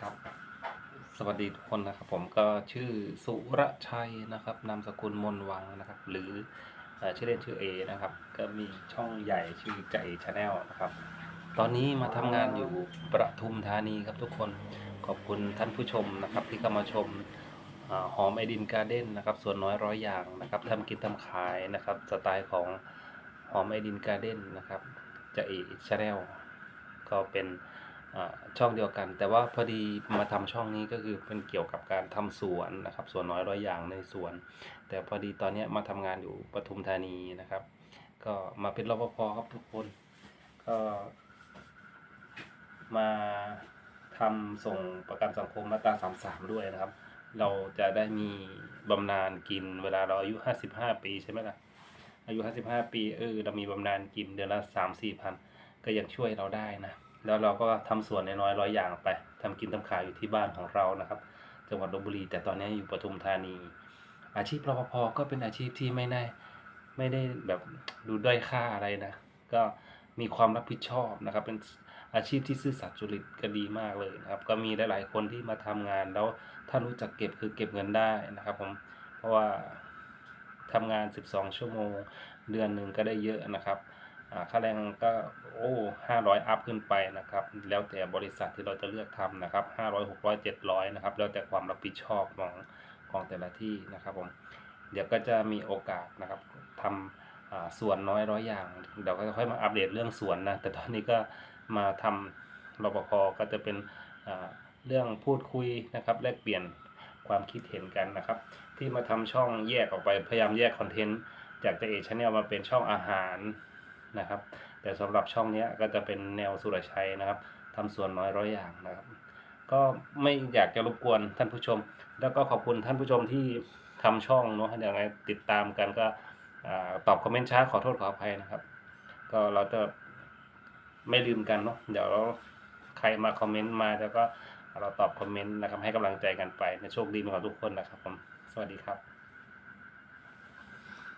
ครับ สวัสดีทุกคนนะครับผมก็ชื่อสุรชัยนะครับนามสกุลมนวังนะครับ หรือชื่อเล่นชื่อเอนะครับ ก็มีช่องใหญ่ชื่อใจชาแนลนะครับ ตอนนี้มาทำงานอยู่ประทุมธานีครับทุกคนขอบคุณท่านผู้ชมนะครับ ที่เข้ามาชมอหอมไอดินการ์เด้นนะครับส่วนน้อยร้อยอย่างนะครับทำกินทำขายนะครับ สไตล์ของหอมไอดินการ์เด้นนะครับจะเอชาแนลก็เป็น ช่องเดียวกัน แต่ว่าพอดีมาทำช่องนี้ก็คือเป็นเกี่ยวกับการทำสวนนะครับสวนน้อยร้อยอย่างในสวน แต่พอดีตอนนี้มาทำงานอยู่ปทุมธานีนะครับ ก็มาเป็นรปภครับทุกคนก็มาทำส่งประกันสังคมมาตราสามสามด้วยนะครับ เราจะได้มีบำนาญกินเวลาเราอายุห้าสิบห้าปีใช่ไหมล่ะ อายุห้าสิบห้าปีเออเรามีบำนาญกินเดือนละสามสี่พันก็ยังช่วยเราได้นะ แล้วเราก็ทำสวนน้อยๆร้อยอย่างไปทำกินทำขายอยู่ที่บ้านของเรานะครับ จังหวัดลบบุรี แต่ตอนนี้อยู่ปทุมธานี อาชีพรปภก็เป็นอาชีพที่ไม่ได้ไม่ได้แบบดูด้อยค่าอะไรนะ ก็มีความรับผิดชอบนะครับ เป็นอาชีพที่ซื่อสัตย์จริตก็ดีมากเลยนะครับ ก็มีหลาย ๆ คนที่มาทำงาน แล้วถ้ารู้จักเก็บคือเก็บเงินได้นะครับผม เพราะว่าทำงาน 12 ชั่วโมง เดือนหนึ่งก็ได้เยอะนะครับ ค่าแรงก็โอ้ห้าร้อยอัพขึ้นไปนะครับ แล้วแต่บริษัทที่เราจะเลือกทำนะครับห้าร้อยหกร้อยเจ็ดร้อยนะครับ แล้วแต่ความรับผิดชอบของของแต่ละที่นะครับผม เดี๋ยวก็จะมีโอกาสนะครับทำอ่าส่วนน้อยร้อยอย่าง เดี๋ยวก็จะค่อยมาอัปเดตเรื่องสวนนะ แต่ตอนนี้ก็มาทำรปภก็จะเป็นอ่าเรื่องพูดคุยนะครับแลกเปลี่ยนความคิดเห็นกันนะครับ ที่มาทำช่องแยกออกไปพยายามแยกคอนเทนต์จากเจเอชแนลมาเป็นช่องอาหาร นะครับ แต่สำหรับช่องนี้ก็จะเป็นแนวสุรชัยนะครับทำส่วนน้อยร้อยอย่างนะครับ ก็ไม่อยากจะรบกวนท่านผู้ชม แล้วก็ขอบคุณท่านผู้ชมที่ทำช่องเนาะอย่างไรติดตามกันก็ตอบคอมเมนต์ช้าขอโทษขออภัยนะครับ ก็เราจะไม่ลืมกันเนาะเดี๋ยวใครมาคอมเมนต์มาแล้วก็เราตอบคอมเมนต์นะครับให้กำลังใจกันไปในโชคดีมีความทุกคนนะครับผมสวัสดีครับ